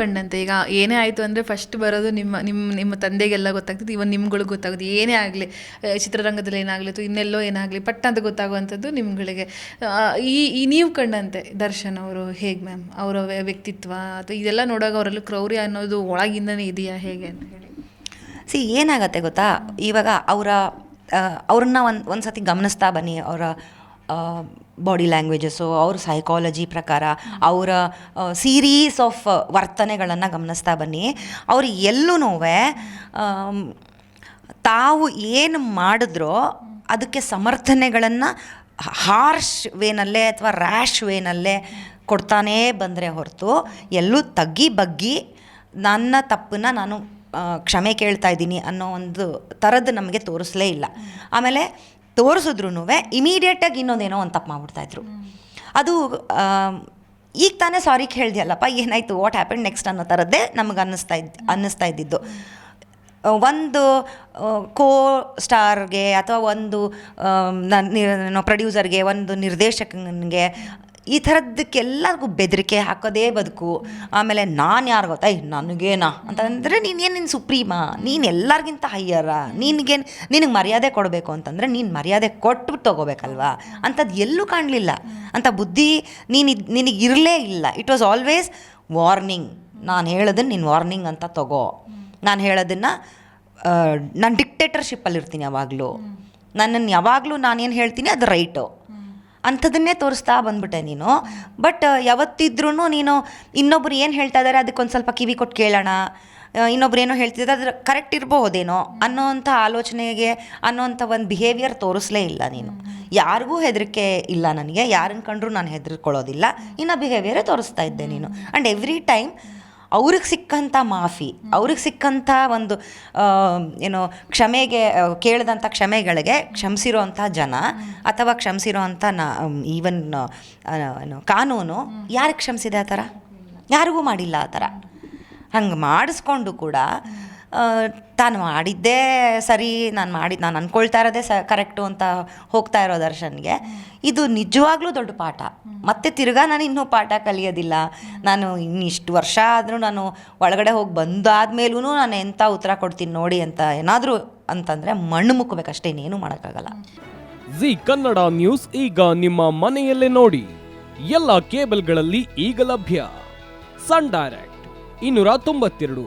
ಕಂಡಂತೆ ಈಗ ಏನೇ ಆಯಿತು ಅಂದರೆ ಫಸ್ಟ್ ಬರೋದು ನಿಮ್ಮ ನಿಮ್ಮ ನಿಮ್ಮ ತಂದೆಗೆಲ್ಲ ಗೊತ್ತಾಗ್ತದೆ ಇವನ್ ನಿಮ್ಗಳಿಗೆ ಗೊತ್ತಾಗೋದು. ಏನೇ ಆಗಲಿ ಚಿತ್ರರಂಗದಲ್ಲಿ ಏನಾಗಲಿ ಅಥವಾ ಇನ್ನೆಲ್ಲೋ ಏನಾಗಲಿ ಪಟ್ಟ ಅಂತ ಗೊತ್ತಾಗುವಂಥದ್ದು ನಿಮ್ಗಳಿಗೆ. ಈ ಈ ನೀವು ಕಂಡಂತೆ, ದರ್ಶನ್ ಅವರು ಹೇಗೆ ಮ್ಯಾಮ್ ಅವರ ವ್ಯಕ್ತಿತ್ವ ಅಥವಾ ಇದೆಲ್ಲ ನೋಡೋಕೆ ಅವರಲ್ಲಿ ಕ್ರೌರ್ಯ ಅನ್ನೋದು ಒಳಗಿಂದನೇ ಇದೆಯಾ ಹೇಗೆ ಅಂತ ಹೇಳಿ. ಸಿ ಏನಾಗತ್ತೆ ಗೊತ್ತಾ? ಇವಾಗ ಅವರ ಅವ್ರನ್ನ ಒಂದು ಒಂದು ಸತಿ ಗಮನಿಸ್ತಾ ಬನ್ನಿ. ಅವರ ಬಾಡಿ ಲ್ಯಾಂಗ್ವೇಜಸ್ಸು ಅವ್ರ ಸೈಕಾಲಜಿ ಪ್ರಕಾರ ಅವರ ಸೀರೀಸ್ ಆಫ್ ವರ್ತನೆಗಳನ್ನು ಗಮನಿಸ್ತಾ ಬನ್ನಿ. ಅವ್ರು ಎಲ್ಲೂ ತಾವು ಏನು ಮಾಡಿದ್ರೋ ಅದಕ್ಕೆ ಸಮರ್ಥನೆಗಳನ್ನು ಹಾರ್ಶ್ ವೇನಲ್ಲೇ ಅಥವಾ ರ್ಯಾಶ್ ವೇನಲ್ಲೇ ಕೊಡ್ತಾನೇ ಬಂದರೆ ಹೊರತು ಎಲ್ಲೂ ತಗ್ಗಿ ಬಗ್ಗಿ ನನ್ನ ತಪ್ಪನ್ನ ನಾನು ಕ್ಷಮೆ ಕೇಳ್ತಾ ಇದ್ದೀನಿ ಅನ್ನೋ ಒಂದು ಥರದ್ದು ನಮಗೆ ತೋರಿಸಲೇ ಇಲ್ಲ. ಆಮೇಲೆ ತೋರಿಸಿದ್ರು ಇಮಿಡಿಯೇಟಾಗಿ ಇನ್ನೊಂದೇನೋ ಒಂದು ತಪ್ಪು ಮಾಡ್ಬಿಡ್ತಾಯಿದ್ರು. ಅದು ಈಗ ತಾನೇ ಸಾರಿ ಕೇಳಿದ್ಯಲ್ಲಪ್ಪ, ಏನಾಯಿತು ವಾಟ್ ಹ್ಯಾಪನ್ ನೆಕ್ಸ್ಟ್ ಅನ್ನೋ ಥರದ್ದೇ ನಮಗೆ ಅನ್ನಿಸ್ತಾ ಇದ್, ಅನ್ನಿಸ್ತಾ ಇದ್ದಿದ್ದು. ಒಂದು ಕೋ ಸ್ಟಾರ್ಗೆ ಅಥವಾ ಒಂದು ನನ್ನ ಪ್ರೊಡ್ಯೂಸರ್ಗೆ ಒಂದು ನಿರ್ದೇಶಕನಿಗೆ ಈ ಥರದ್ದಕ್ಕೆಲ್ಲರಿಗೂ ಬೆದರಿಕೆ ಹಾಕೋದೇ ಬದುಕು. ಆಮೇಲೆ ನಾನು ಯಾರು ಗೊತ್ತಾ? ನನಗೇನಾ? ಅಂತಂದರೆ ನೀನೇನು ನಿನ್ನ ಸುಪ್ರೀಮ? ನೀನು ಎಲ್ಲರಿಗಿಂತ ಹೈಯರ ನಿನಗೇನು ನಿನಗೆ ಮರ್ಯಾದೆ ಕೊಡಬೇಕು ಅಂತಂದರೆ ನೀನು ಮರ್ಯಾದೆ ಕೊಟ್ಟು ತೊಗೋಬೇಕಲ್ವಾ? ಅಂಥದ್ದು ಎಲ್ಲೂ ಕಾಣಲಿಲ್ಲ. ಅಂಥ ಬುದ್ಧಿ ನೀನು ನಿನಗೆ ಇರಲೇ ಇಲ್ಲ. ಇಟ್ ವಾಸ್ ಆಲ್ವೇಸ್ ವಾರ್ನಿಂಗ್ ನಾನು ಹೇಳೋದನ್ನು ನೀನು ವಾರ್ನಿಂಗ್ ಅಂತ ತಗೋ. ನಾನು ಹೇಳೋದನ್ನು ನಾನು ಡಿಕ್ಟೇಟರ್ಶಿಪ್ಪಲ್ಲಿರ್ತೀನಿ ಯಾವಾಗಲೂ. ನನ್ನನ್ನು ಯಾವಾಗಲೂ ನಾನೇನು ಹೇಳ್ತೀನಿ ಅದು ರೈಟು ಅಂಥದ್ದನ್ನೇ ತೋರಿಸ್ತಾ ಬಂದ್ಬಿಟ್ಟೆ ನೀನು. ಬಟ್ ಯಾವತ್ತಿದ್ರೂ ನೀನು ಇನ್ನೊಬ್ರು ಏನು ಹೇಳ್ತಾ ಇದ್ದಾರೆ ಅದಕ್ಕೊಂದು ಸ್ವಲ್ಪ ಕಿವಿ ಕೊಟ್ಟು ಕೇಳೋಣ. ಇನ್ನೊಬ್ರು ಏನೋ ಹೇಳ್ತಿದ್ದಾರೆ ಅದ್ರ ಕರೆಕ್ಟ್ ಇರಬಹುದೇನೋ ಅನ್ನೋವಂಥ ಆಲೋಚನೆಗೆ ಅನ್ನೋವಂಥ ಒಂದು ಬಿಹೇವಿಯರ್ ತೋರಿಸ್ಲೇ ಇಲ್ಲ ನೀನು. ಯಾರಿಗೂ ಹೆದರಿಕೆ ಇಲ್ಲ ನನಗೆ ಯಾರನ್ನ ಕಂಡ್ರೂ ನಾನು ಹೆದರ್ಕೊಳ್ಳೋದಿಲ್ಲ. ಇನ್ನು ಬಿಹೇವಿಯರೇ ತೋರಿಸ್ತಾ ಇದ್ದೆ ನೀನು. ಆ್ಯಂಡ್ ಎವ್ರಿ ಟೈಮ್ ಅವ್ರಿಗೆ ಸಿಕ್ಕಂಥ ಮಾಫಿ, ಅವ್ರಿಗೆ ಸಿಕ್ಕಂಥ ಒಂದು ಏನು ಕ್ಷಮೆಗೆ ಕೇಳಿದಂಥ ಕ್ಷಮೆಗಳಿಗೆ ಕ್ಷಮಿಸಿರೋ ಅಂಥ ಜನ ಅಥವಾ ಕ್ಷಮಿಸಿರೋ ಅಂಥ ನಾ ಈವನ್ ಕಾನೂನು ಯಾರಿಗೆ ಕ್ಷಮಿಸಿದೆ ಆ ಥರ? ಯಾರಿಗೂ ಮಾಡಿಲ್ಲ ಆ ಥರ. ಹಂಗೆ ಮಾಡಿಸ್ಕೊಂಡು ಕೂಡ ತಾನು ಮಾಡಿದ್ದೇ ಸರಿ, ನಾನು ಮಾಡಿದ್ದು ನಾನು ಅಂದ್ಕೊಳ್ತಾ ಇರೋದೇ ಸ ಕರೆಕ್ಟು ಅಂತ ಹೋಗ್ತಾ ಇರೋ ದರ್ಶನ್ಗೆ. ಇದು ನಿಜವಾಗ್ಲೂ ದೊಡ್ಡ ಪಾಠ. ಮತ್ತೆ ತಿರ್ಗಾ ನಾನು ಇನ್ನೂ ಪಾಠ ಕಲಿಯೋದಿಲ್ಲ. ನಾನು ಇನ್ನಿಷ್ಟು ವರ್ಷ ಆದರೂ ನಾನು ಒಳಗಡೆ ಹೋಗಿ ಬಂದಾದ್ಮೇಲೂ ನಾನು ಎಂಥ ಉತ್ತರ ಕೊಡ್ತೀನಿ ನೋಡಿ ಅಂತ ಏನಾದರೂ ಅಂತಂದರೆ ಮಣ್ಣು ಮುಕ್ಕಬೇಕಷ್ಟೇ ಇನ್ನೇನು ಮಾಡೋಕ್ಕಾಗಲ್ಲ. ಜಿ ಕನ್ನಡ ನ್ಯೂಸ್ ಈಗ ನಿಮ್ಮ ಮನೆಯಲ್ಲೇ ನೋಡಿ. ಎಲ್ಲ ಕೇಬಲ್ಗಳಲ್ಲಿ ಈಗ ಲಭ್ಯ. ಸನ್ ಡೈರೆಕ್ಟ್, ಇನ್ನೂರ ತೊಂಬತ್ತೆರಡು.